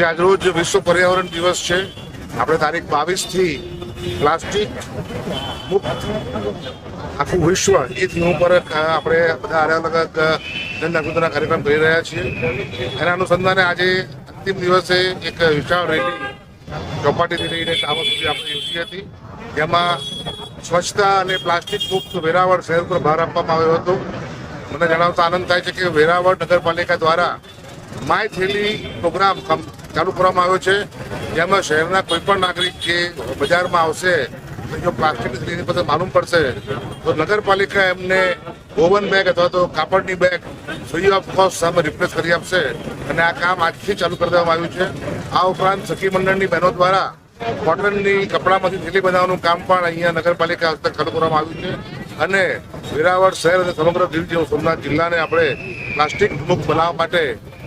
જે આજરોજ વિશ્વ પર્યાવરણ દિવસ છે. આપણે તારીખ બાવીસથી પ્લાસ્ટિક મુક્ત આખું વિશ્વ એ થીમ ઉપર આપણે બધા અલગ અલગ જનજાગૃતિના કાર્યક્રમ કરી રહ્યા છીએ. એના અનુસંધાને આજે અંતિમ દિવસે એક વિશાળ રેલી ચોપાટીથી લઈને ટાવર સુધી આપણે યોજી હતી. જેમાં સ્વચ્છતા અને પ્લાસ્ટિક મુક્ત વેરાવળ શહેર પર ભાર આપવામાં આવ્યો હતો. મને જણાવતા આનંદ થાય છે કે વેરાવળ નગરપાલિકા દ્વારા માય થેલી પ્રોગ્રામ ચાલુ કરવામાં આવ્યો છે. જેમાં શહેરના કોઈ પણ નાગરિક જે બજારમાં આવશે જો પ્લાસ્ટિકની થેલીની પાસે માલુમ પડશે, તો નગરપાલિકા એમને ઓવન બેગ અથવા તો કાપડની બેગ ફ્રી ઓફ કોસ્ટ સામે રિપ્લેસ કરી આપશે. અને આ કામ આજથી ચાલુ કરી દેવામાં આવ્યું છે. આ ઉપરાંત સખી મંડળની બહેનો દ્વારા કોટનની કપડામાંથી થેલી બનાવવાનું કામ પણ અહીંયા નગરપાલિકા હસ્તક ચાલુ કરવામાં આવ્યું છે. અને વેરાવળ શહેર અને સમગ્ર દીવ સોમનાથ જિલ્લાને આપણે પ્લાસ્ટિક મુક્ત બનાવવા માટે